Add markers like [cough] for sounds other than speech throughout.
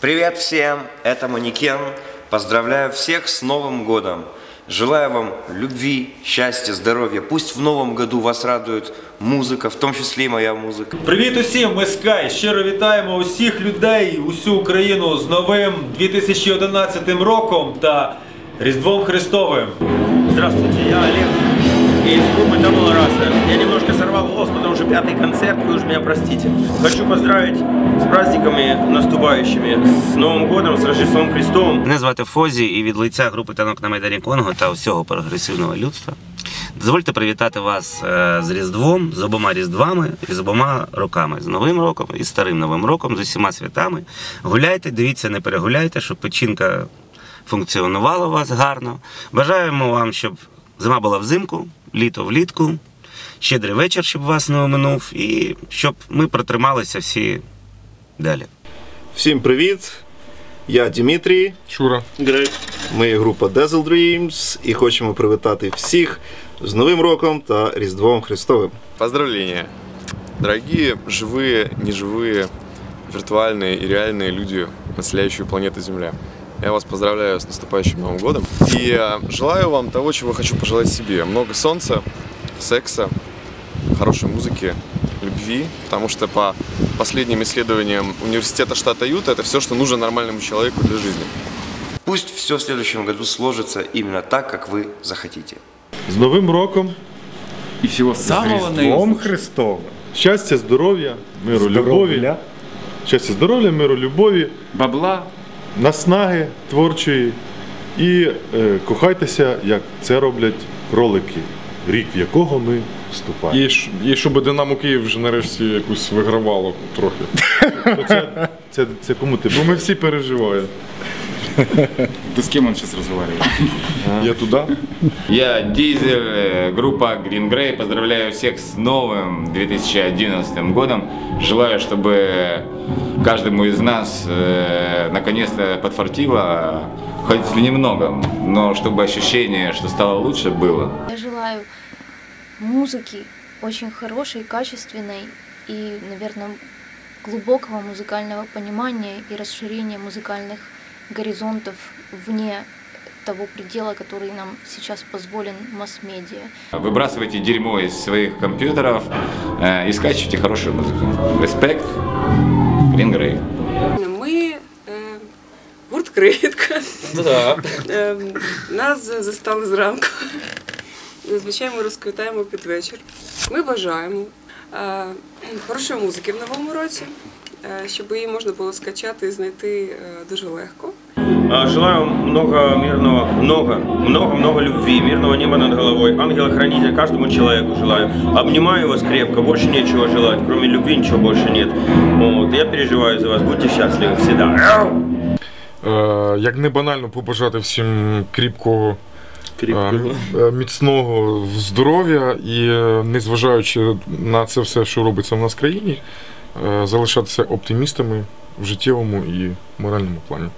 Привет всем, это Манекен. Поздравляю всех с Новым годом. Желаю вам любви, счастья, здоровья. Пусть в новом году вас радует музыка, в том числе и моя музыка. Привіт усім, ми Скай. Щиро вітаємо усіх людей, усю Україну з новим 2011 роком та Різдвом Христовим. Здравствуйте, я Олег из группы Тамала Раса. Я немножко сорвал голос, потому что пятый концерт, вы уж меня простите. Хочу поздравить с праздниками наступающими, с Новым годом, с Рождеством Христовым. Мене звати Фозі, і від лиця групи танок на Майдані Конго та всього прогресивного людства. Дозвольте привітати вас е, з Різдвом, з обома Різдвами і з обома роками, з Новим роком і старим Новим роком, з усіма святами. Гуляйте, дивіться, не перегуляйте, щоб печінка функціонувала у вас гарно. Бажаємо вам, щоб зима була взимку, літо влітку, щедрий вечір, щоб вас не оминув, і щоб ми протрималися всі далі. Всім привіт! Я Дмитрій. Шура. Грей. Ми є група Dazzle Dreams і хочемо привітати всіх з Новим роком та Різдвом Христовим. Поздравления! Дорогие живые, неживые, виртуальные и реальные люди, населяющие планету Земля. Я вас поздравляю с наступающим Новым годом. И э, желаю вам того, чего хочу пожелать себе. Много солнца, секса, хорошей музыки, любви. Потому что по последним исследованиям университета штата Юта это все, что нужно нормальному человеку для жизни. Пусть все в следующем году сложится именно так, как вы захотите. З Новим роком, І всього самого Різдвом Христовим. Щастя, здоров'я, миру, любові. Щастя, здоров'я, миру, любові, бабла. Наснаги творчої. І е, кохайтеся, як це роблять кролики, рік в якого ми вступаємо. І, і щоб Динамо Київ вже нарешті якусь вигравало трохи. то [laughs] це, це, це кому ти? Бо ми всі переживаємо. Ты с кем он сейчас разговаривает? Я туди. Я Дизель, э, группа Green Grey. Поздравляю всех с новым 2011 годом. Желаю, чтобы каждому из нас э, наконец-то подфартило, хоть если немного, но чтобы ощущение, что стало лучше, было. Я желаю музыки очень хорошей, качественной и, наверное, глубокого музыкального понимания и расширения музыкальных горизонтов вне того предела, который нам сейчас позволен масс-медиа. Выбрасывайте дерьмо из своих компьютеров э, и скачивайте хорошую музыку. Респект. Green Grey. Ми е, гурт критка. Е, нас застали зранку. Зазвичай ми розквітаємо під вечір. Ми бажаємо е, хорошої музики в новому році, е, Щоб її можна було скачати і знайти е, дуже легко. Желаю вам много мирного, много, много, много любви, мирного неба над головой, ангела-хранителя каждому человеку желаю. Обнимаю вас крепко, больше нечего желать, кроме любви ничего больше нет. Вот, я переживаю за вас, будьте счастливы всегда. Е, як не банально побажати всім кріпкого, е, е, міцного здоров'я і е, незважаючи на це все, що робиться в нас в країні, е, залишатися оптимістами в життєвому і моральному плані.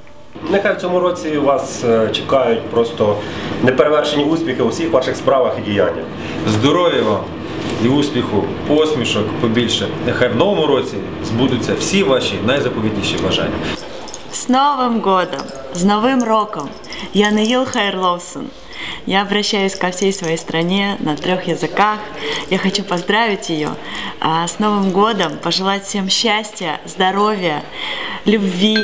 Нехай в цьому році вас е, чекають просто неперевершені успіхи у всіх ваших справах і діяннях. Здоров'я вам і успіху, посмішок побільше. Нехай в новому році збудуться всі ваші найзаповітніші бажання. С Новым годом! С Новым роком! Я Наил Хайрловсон. Я обращаюсь ко всей своей стране на трех языках. Я хочу поздравить ее а, с Новым годом, пожелать всем счастья, здоровья, любви,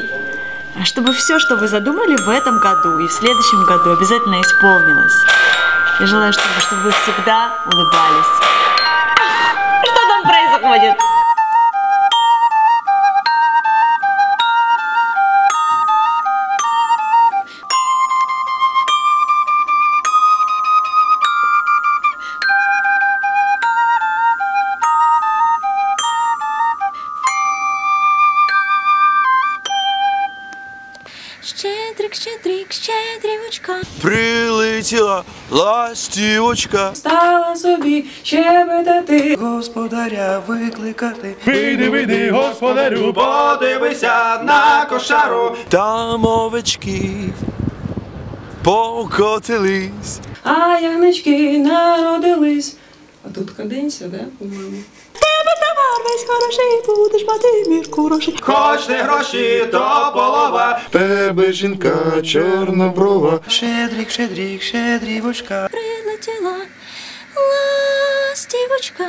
чтобы все, что вы задумали в этом году и в следующем году обязательно исполнилось. Я желаю, чтобы, чтобы вы всегда улыбались. Что там происходит? Щедрик, щедрик, щедрівочка. Прилетіла ластівочка. Стала собі щебетати. Господаря викликати. Вийди, вийди, господарю, Подивися на кошару. Там овечки покотились. А ягнички народились. А тут каденція, да, по-моєму? Весь хороший, будеш мати мір хороший. Хоч не гроші, то полова. Тебе жінка чорноброва. Щедрик, щедрик, щедрівочка. Прилетіла ластівочка,